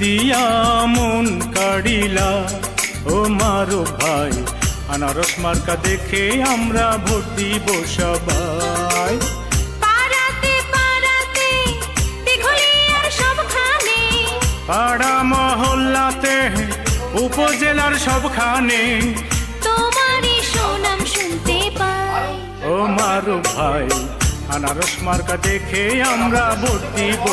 দিয়া মন কাড়িলা। ও মারো ভাই আনারস মার্কা দেখে আমরা ভোট দিব সবাই। পাড়াতে পাড়াতে দিঘলিয়ার সবখানে। পাড়া মহল্লাতে উপজেলার সবখানে। তোমারই সুনাম শুনতে পাই। ও মারো ভাই আনারস মার্কা দেখে আমরা ভোট দিব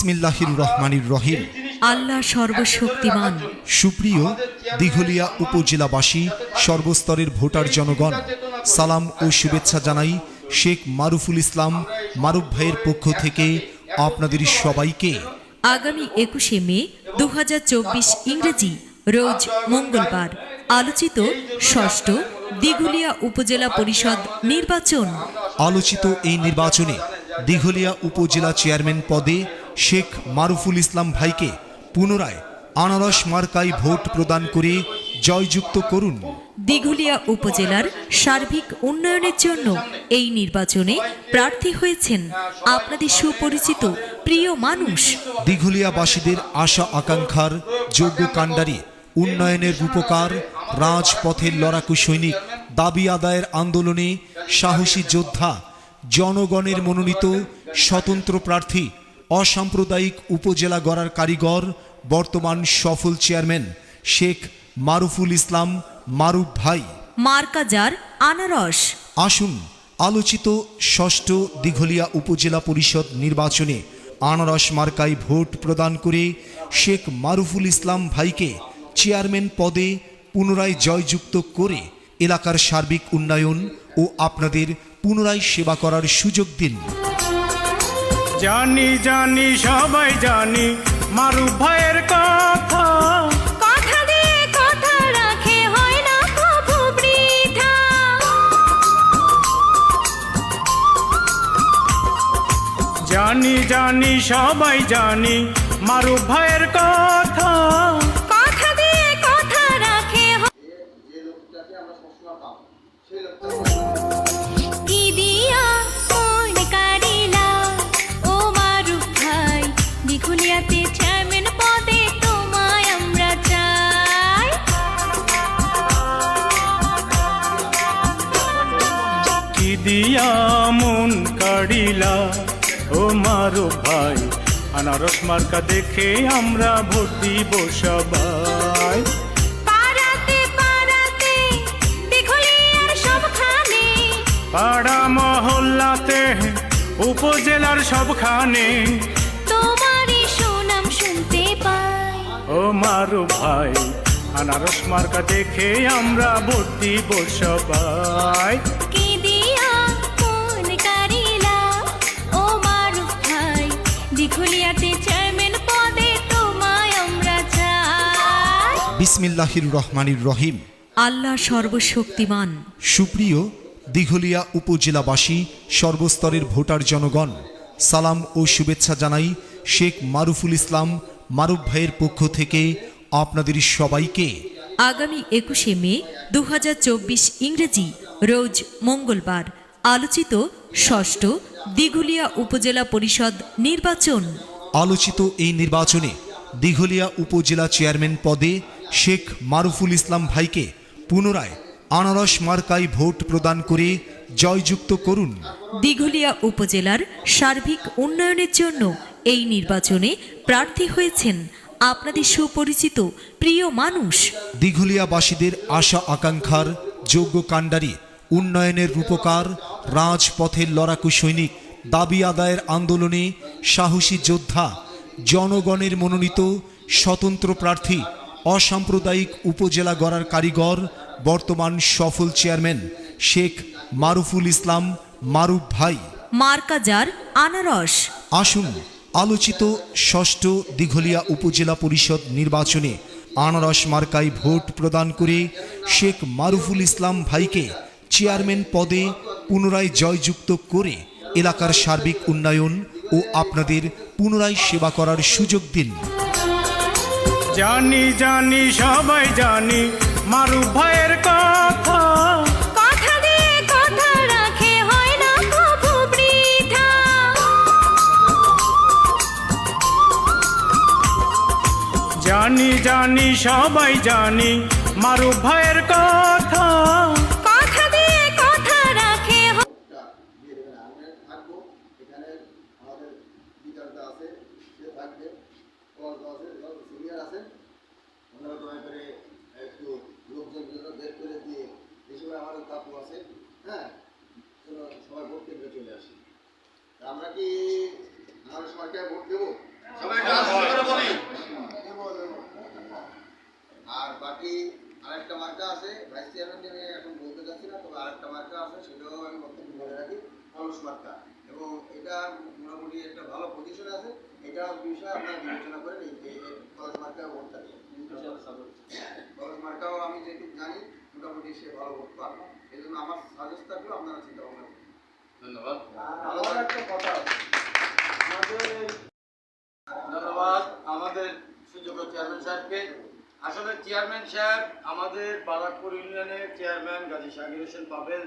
বিসমিল্লাহির রহমানির রহিম আল্লাহ সর্বশক্তিমান। সুপ্রিয় দিঘলিয়া উপজেলাবাসী সর্বস্তরের ভোটার জনগণ সালাম ও শুভেচ্ছা জানাই শেখ মারুফুল ইসলাম মারুফ ভাইয়ের পক্ষ থেকে আপনাদের সবাইকে। আগামী একুশে মে দুহাজার চব্বিশ ইংরেজি রোজ মঙ্গলবার আলোচিত ষষ্ঠ দিঘুলিয়া উপজেলা পরিষদ নির্বাচন। আলোচিত এই নির্বাচনে দিঘলিয়া উপজেলা চেয়ারম্যান পদে শেখ মারুফুল ইসলাম ভাইকে পুনরায় আনারস মার্কায় ভোট প্রদান করে জয়যুক্ত করুন। দিঘুলিয়া উপজেলার সার্বিক উন্নয়নের জন্য এই নির্বাচনে প্রার্থী হয়েছেন আপনাদের সুপরিচিত প্রিয় মানুষ। দিঘুলিয়াবাসীদের আশা আকাঙ্ক্ষার যোগ্য কাণ্ডারি উন্নয়নের রূপকার রাজপথের লড়াকু সৈনিক দাবি আদায়ের আন্দোলনে সাহসী যোদ্ধা জনগণের মনোনীত স্বতন্ত্র প্রার্থী অসাম্প্রদায়িক উপজেলা গড়ার কারিগর বর্তমান সফল চেয়ারম্যান শেখ মারুফুল ইসলাম মারুফ ভাই। মার্কাজার আনারস। আসুন আলোচিত ষষ্ঠ দিঘলিয়া উপজেলা পরিষদ নির্বাচনে আনারস মার্কায় ভোট প্রদান করে শেখ মারুফুল ইসলাম ভাইকে চেয়ারম্যান পদে পুনরায় জয়যুক্ত করে এলাকার সার্বিক উন্নয়ন ও আপনাদের পুনরায় সেবা করার সুযোগ দিন। জানি জানি সবাই জানি মারু ভাইয়ের কথা। কথা দিয়ে কথা রাখে হয় না কবু বৃথা। জানি জানি সবাই জানি মারু ভাইয়ের কথা। দিয়া মন কাড়িলা। ও মারো ভাই আনারস মার্কা দেখে আমরা ভোট দিব সবাই পাড়া মহল্লাতে উপজেলার সবখানে। তোমারই সুনাম শুনতে পাই। ও মারু ভাই আনারস মার্কা দেখে আমরা ভোট দিব বিসমিল্লাহির রহমানির রহিম। আল্লাহ সর্বশক্তিমান। সুপ্রিয় দিঘলিয়া উপজেলাবাসী সর্বস্তরের ভোটার জনগণ সালাম ও শুভেচ্ছা জানাই শেখ মারুফুল ইসলাম মারুফ ভাইয়ের পক্ষ থেকে আপনাদের সবাইকে। আগামী একুশে মে দু হাজার চব্বিশ ইংরেজি রোজ মঙ্গলবার আলোচিত ষষ্ঠ দিঘুলিয়া উপজেলা পরিষদ নির্বাচন। আলোচিত এই নির্বাচনে দিঘলিয়া উপজেলা চেয়ারম্যান পদে শেখ মারুফুল ইসলাম ভাইকে পুনরায় আনারস মার্কায় ভোট প্রদান করে জয়যুক্ত করুন। দিঘুলিয়া উপজেলার সার্বিক উন্নয়নের জন্য এই নির্বাচনে প্রার্থী হয়েছেন আপনাদের সুপরিচিত প্রিয় মানুষ। দিঘলিয়াবাসীদের আশা আকাঙ্ক্ষার যোগ্য কাণ্ডারি উন্নয়নের রূপকার রাজপথের লড়াকু সৈনিক দাবি আদায়ের আন্দোলনে সাহসী যোদ্ধা জনগণের মনোনীত স্বতন্ত্র প্রার্থী অসাম্প্রদায়িক উপজেলা গড়ার কারিগর বর্তমান সফল চেয়ারম্যান শেখ মারুফুল ইসলাম মারুফ ভাই। মার্কাজার আনারস। আসুন আলোচিত ষষ্ঠ দিঘলিয়া উপজেলা পরিষদ নির্বাচনে আনারস মার্কায় ভোট প্রদান করে শেখ মারুফুল ইসলাম ভাইকে চেয়ারম্যান পদে পুনরায় জয়যুক্ত করে এলাকার সার্বিক উন্নয়ন ও আপনাদের পুনরায় সেবা করার সুযোগ দিন। জানি জানি সবাই জানি মারু ভাইয়ের কথা। কথা দিয়ে কথা রাখে হয় না কবু বৃথা। জানি জানি সবাই জানি মারু ভাইয়ের কথা কথা। সময় আছে হ্যাঁ? সবাই ভোট কেন্দ্রে চলে আসি। আমরা কি আমাদের সবাইকে ভোট দেবো? আর বাকি আরেকটা মার্কা আছে ভাইস চেয়ারম্যান আমি এখন বলতে চাচ্ছি না তবে আরেকটা মার্কা আছে সেটাও আমি বক্তব্য বলে রাখি কলস মার্কা। এবং এটা মোটামুটি একটা ভালো পজিশনে আছে। এটা বিষয়ে আপনারা বিবেচনা করেন যে কলস মার্কা ভোটটা কলস মার্কাও আমি যেটুকু জানি মোটামুটি সে ভালো ভোট পাবে এই জন্য আমার সাজেস্ট থাকলেও আপনারা চিন্তা ভাবনা ধন্যবাদ। আমার একটা কথা আমাদের ধন্যবাদ আমাদের সুযোগ্য চেয়ারম্যান সাহেবকে। আসলে চেয়ারম্যান সাহেব আমাদের বারাকপুর ইউনিয়নের চেয়ারম্যান গাজী শাকির হোসেন পাবেল।